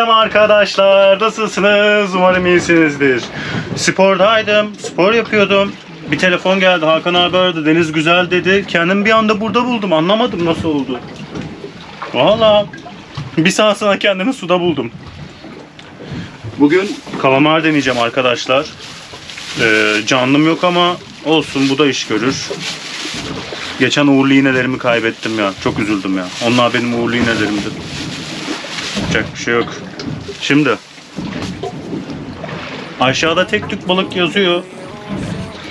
Selam arkadaşlar, nasılsınız? Umarım iyisinizdir. Spordaydım, spor yapıyordum. Bir telefon geldi, Hakan abi aradı, deniz güzel dedi. Kendimi bir anda burada buldum, anlamadım nasıl oldu. Valla bir saat sonra kendimi suda buldum. Bugün kalamar deneyeceğim arkadaşlar. Ee, canlım yok ama olsun bu da iş görür. Geçen uğurlu iğnelerimi kaybettim ya. Çok üzüldüm ya. Onlar benim uğurlu iğnelerimdi. Yapacak bir şey yok. Şimdi. Aşağıda tek tük balık yazıyor.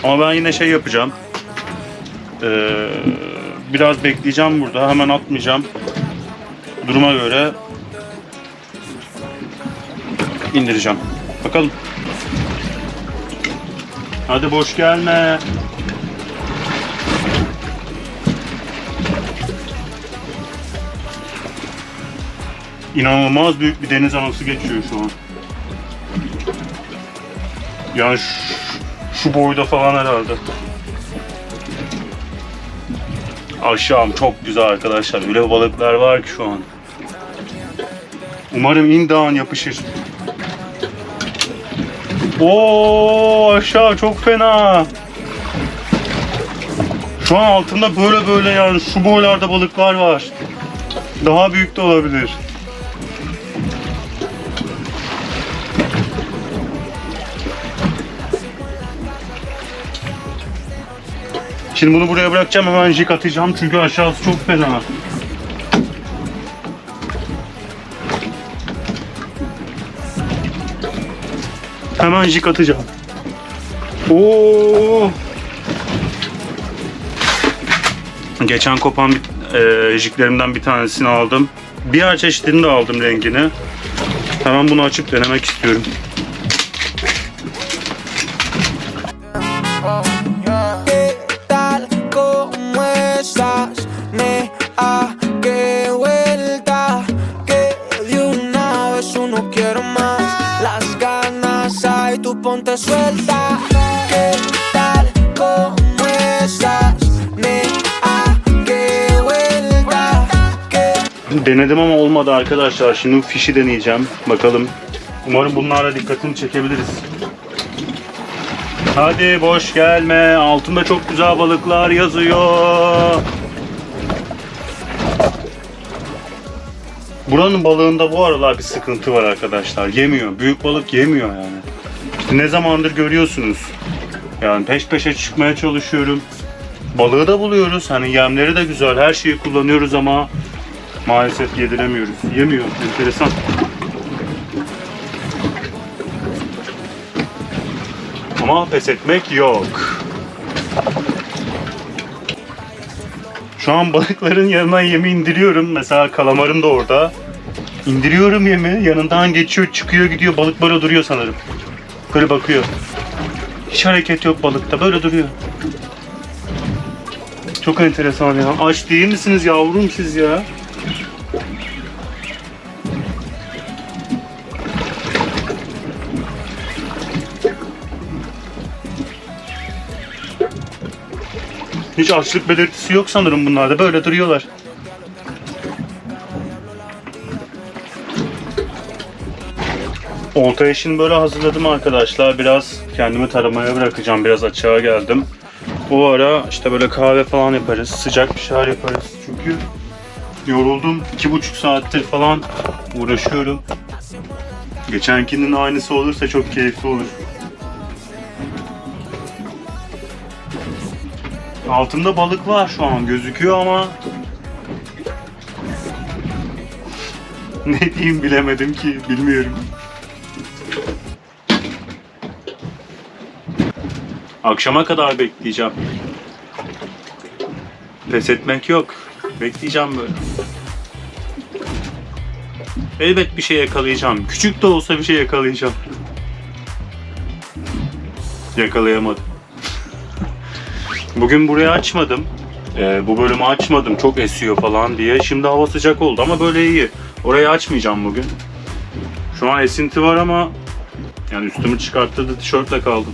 Ama ben yine şey yapacağım. Ee, biraz bekleyeceğim burada. Hemen atmayacağım. Duruma göre indireceğim. Bakalım. Hadi boş gelme. İnanılmaz büyük bir deniz anası geçiyor şu an. Yani şu, şu boyda falan herhalde. Aşağım çok güzel arkadaşlar. Öyle balıklar var ki şu an. Umarım indağın yapışır. Oo aşağı çok fena. Şu an altında böyle böyle yani şu boylarda balıklar var. Daha büyük de olabilir. Şimdi bunu buraya bırakacağım hemen jig atacağım çünkü aşağısı çok fena. Hemen jig atacağım. Oo. Geçen kopan e, jiglerimden bir tanesini aldım. Diğer çeşidini de aldım rengini. Hemen bunu açıp denemek istiyorum. ¿Qué ponte suelta ¿Qué tal? ¿Cómo estás? Denedim ama olmadı arkadaşlar. Şimdi fişi deneyeceğim. Bakalım. Umarım bunlarla dikkatini çekebiliriz. Hadi boş gelme. Altında çok güzel balıklar yazıyor. Buranın balığında bu aralar bir sıkıntı var arkadaşlar. Yemiyor. Büyük balık yemiyor yani. Ne zamandır görüyorsunuz. Yani peş peşe çıkmaya çalışıyorum. Balığı da buluyoruz. Hani yemleri de güzel. Her şeyi kullanıyoruz ama maalesef yediremiyoruz. Yemiyor. Enteresan. Ama pes etmek yok. Şu an balıkların yanına yemi indiriyorum. Mesela kalamarım da orada. İndiriyorum yemi. Yanından geçiyor, çıkıyor, gidiyor. Balık böyle duruyor sanırım. Böyle bakıyor. Hiç hareket yok balıkta. Böyle duruyor. Çok enteresan ya. Aç değil misiniz yavrum siz ya? Hiç açlık belirtisi yok sanırım bunlarda. Böyle duruyorlar. Olta eşini böyle hazırladım arkadaşlar. Biraz kendimi taramaya bırakacağım. Biraz açığa geldim. O ara işte böyle kahve falan yaparız. Sıcak bir şeyler yaparız. Çünkü yoruldum. iki buçuk saattir falan uğraşıyorum. Geçenkinin aynısı olursa çok keyifli olur. Altında balık var şu an gözüküyor ama ne diyeyim bilemedim ki bilmiyorum. Akşama kadar bekleyeceğim. Pes etmek yok. Bekleyeceğim böyle. Elbet bir şey yakalayacağım. Küçük de olsa bir şey yakalayacağım. Yakalayamadım. Bugün burayı açmadım. Ee, bu bölümü açmadım. Çok esiyor falan diye. Şimdi hava sıcak oldu ama böyle iyi. Orayı açmayacağım bugün. Şu an esinti var ama yani üstümü çıkarttırdı tişörtle kaldım.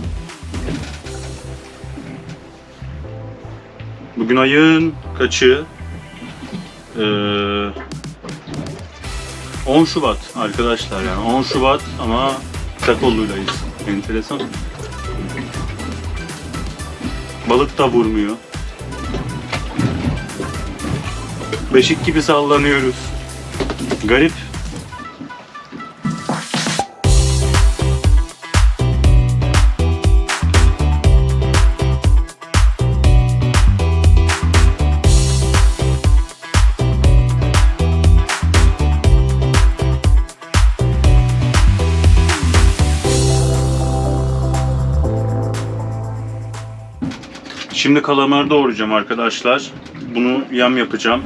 Bugün ayın kaçı? Ee, 10 Şubat arkadaşlar yani 10 Şubat ama Çakollu'ydayız. Enteresan. Balık da vurmuyor. Beşik gibi sallanıyoruz. Garip. Şimdi kalamarı doğrayacağım arkadaşlar. Bunu yem yapacağım.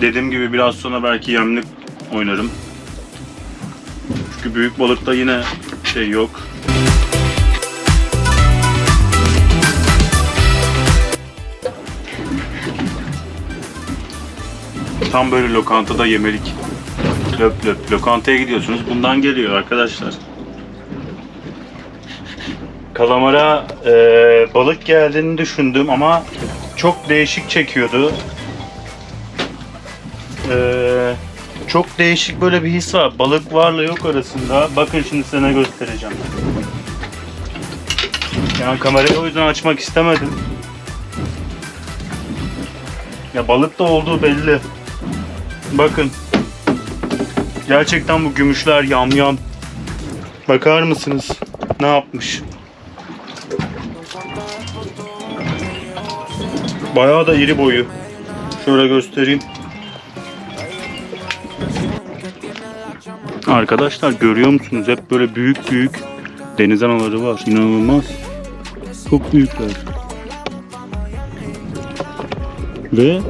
Dediğim gibi biraz sonra belki yemlik oynarım. Çünkü büyük balıkta yine şey yok. Tam böyle lokantada yemelik. Löp löp. Lokantaya gidiyorsunuz. Bundan geliyor arkadaşlar. Kalamara e, balık geldiğini düşündüm ama çok değişik çekiyordu. E, çok değişik böyle bir his var. Balık varla yok arasında. Bakın şimdi size ne göstereceğim. Yani kamerayı o yüzden açmak istemedim. Ya balık da olduğu belli. Bakın. Gerçekten bu gümüşler yamyam. Bakar mısınız? Ne yapmış? Bayağı da iri boyu. Şöyle göstereyim. Arkadaşlar görüyor musunuz? Hep böyle büyük büyük deniz anaları var. İnanılmaz. Çok büyükler. Ve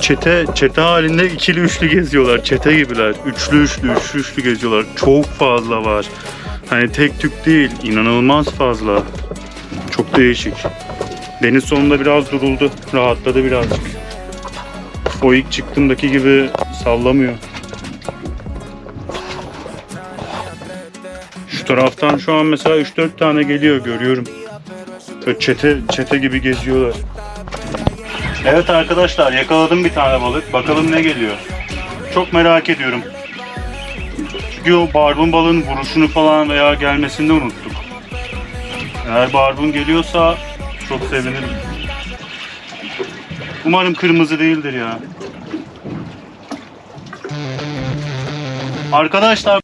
çete çete halinde ikili üçlü geziyorlar. Çete gibiler. Üçlü üçlü üçlü üçlü geziyorlar. Çok fazla var. Hani tek tük değil. inanılmaz fazla. Çok değişik. Deniz sonunda biraz duruldu. Rahatladı birazcık. O ilk çıktığımdaki gibi sallamıyor. Şu taraftan şu an mesela 3-4 tane geliyor görüyorum. Böyle çete, çete gibi geziyorlar. Evet arkadaşlar yakaladım bir tane balık. Bakalım ne geliyor. Çok merak ediyorum. Çünkü o barbun balığın vuruşunu falan veya gelmesini unuttuk. Eğer barbun geliyorsa çok sevinirim. Umarım kırmızı değildir ya. Arkadaşlar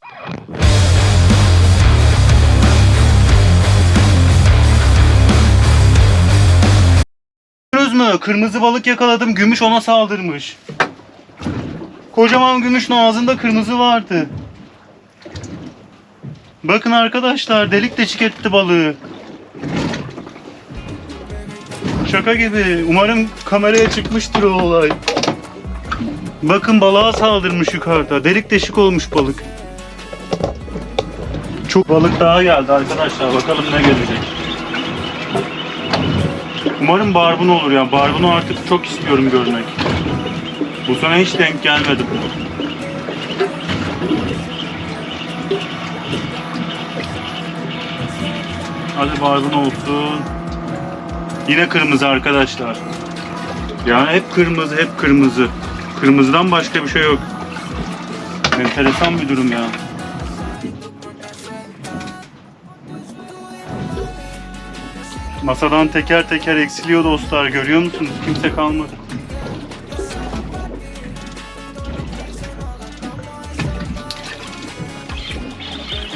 Gördünüz mü? Kırmızı balık yakaladım. Gümüş ona saldırmış. Kocaman gümüşün ağzında kırmızı vardı. Bakın arkadaşlar delik deşik etti balığı. Şaka gibi. Umarım kameraya çıkmıştır o olay. Bakın balığa saldırmış yukarıda. Delik deşik olmuş balık. Çok balık daha geldi arkadaşlar. Bakalım ne gelecek. Umarım barbun olur ya. Barbunu artık çok istiyorum görmek. Bu sene hiç denk gelmedim. Hadi barbun olsun. Yine kırmızı arkadaşlar. Yani hep kırmızı, hep kırmızı. Kırmızıdan başka bir şey yok. Enteresan bir durum ya. Masadan teker teker eksiliyor dostlar. Görüyor musunuz? Kimse kalmadı.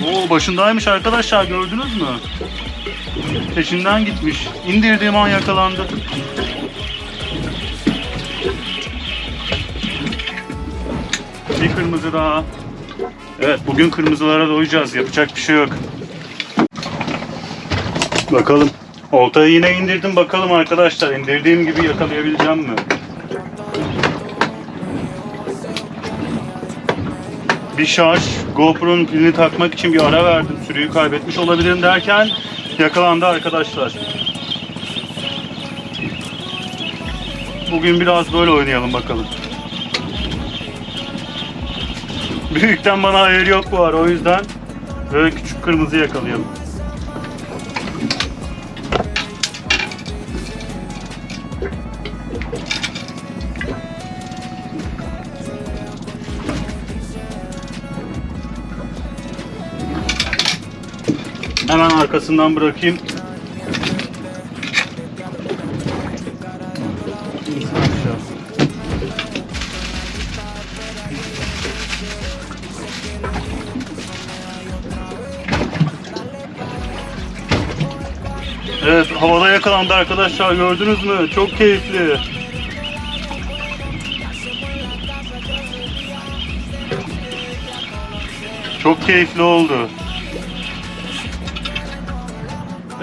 Oo başındaymış arkadaşlar gördünüz mü? Peşinden gitmiş. İndirdiğim an yakalandı. Bir kırmızı daha. Evet bugün kırmızılara doyacağız. Yapacak bir şey yok. Bakalım. Oltayı yine indirdim bakalım arkadaşlar. İndirdiğim gibi yakalayabileceğim mi? Bir şarj GoPro'nun pilini takmak için bir ara verdim. Sürüyü kaybetmiş olabilirim derken yakalandı arkadaşlar. Bugün biraz böyle oynayalım bakalım. Büyükten bana hayır yok bu ara o yüzden böyle küçük kırmızı yakalayalım. Arkasından bırakayım. Evet havada yakalandı arkadaşlar gördünüz mü? Çok keyifli. Çok keyifli oldu.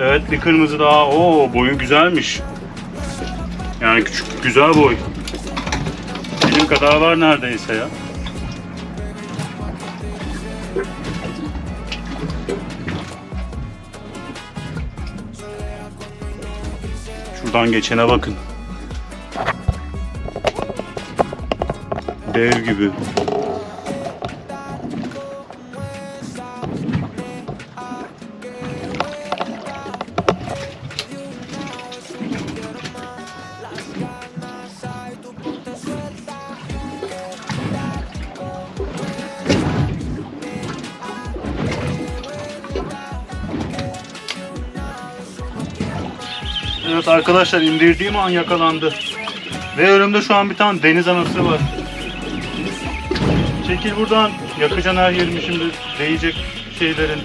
Evet bir kırmızı daha. Oo boyu güzelmiş. Yani küçük güzel boy. Benim kadar var neredeyse ya. Şuradan geçene bakın. Dev gibi. Evet arkadaşlar indirdiğim an yakalandı. Ve önümde şu an bir tane deniz anası var. Çekil buradan. Yakacaksın her yerimi şimdi değecek şeylerin.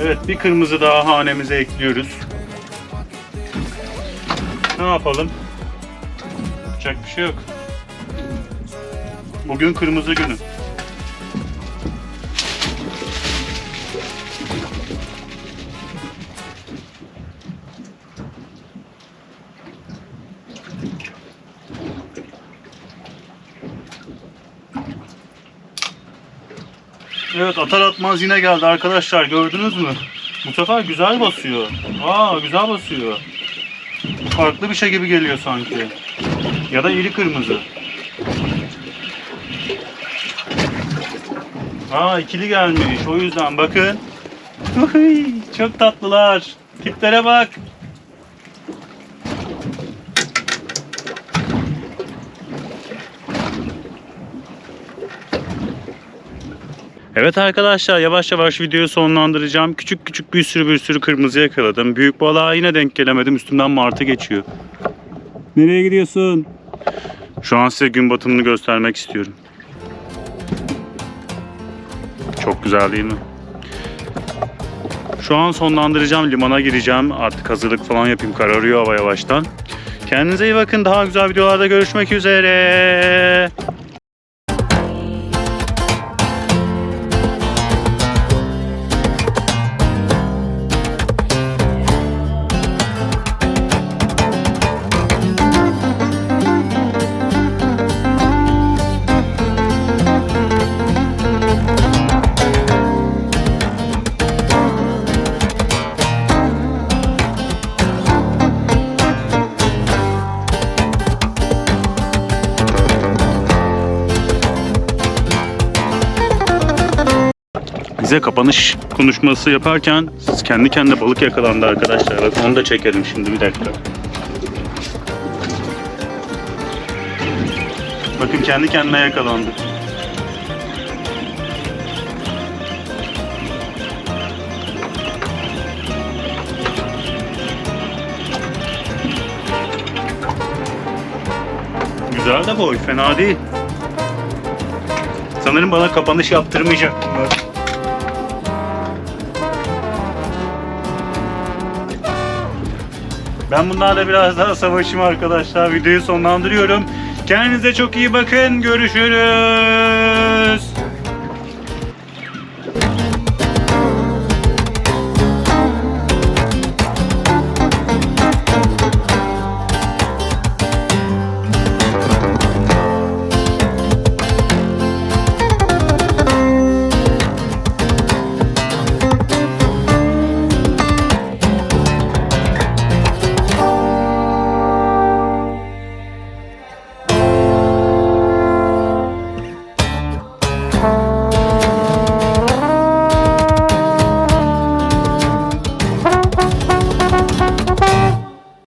Evet bir kırmızı daha hanemize ekliyoruz. Ne yapalım? Yapacak bir şey yok. Bugün kırmızı günü. Evet atar atmaz yine geldi arkadaşlar gördünüz mü? Bu sefer güzel basıyor. Aa güzel basıyor. Farklı bir şey gibi geliyor sanki. Ya da iri kırmızı. Aa ikili gelmiş o yüzden bakın. Çok tatlılar. Tiplere bak. Evet arkadaşlar yavaş yavaş videoyu sonlandıracağım. Küçük küçük bir sürü bir sürü kırmızı yakaladım. Büyük balığa yine denk gelemedim. Üstümden martı geçiyor. Nereye gidiyorsun? Şu an size gün batımını göstermek istiyorum. Çok güzel değil mi? Şu an sonlandıracağım. Limana gireceğim. Artık hazırlık falan yapayım. Kararıyor hava yavaştan. Kendinize iyi bakın. Daha güzel videolarda görüşmek üzere. Bize kapanış konuşması yaparken kendi kendine balık yakalandı arkadaşlar. Bak onu da çekelim şimdi bir dakika. Bakın kendi kendine yakalandı. Güzel de boy, fena değil. Sanırım bana kapanış yaptırmayacak bunlar. Ben bunlarla biraz daha savaşayım arkadaşlar. Videoyu sonlandırıyorum. Kendinize çok iyi bakın. Görüşürüz.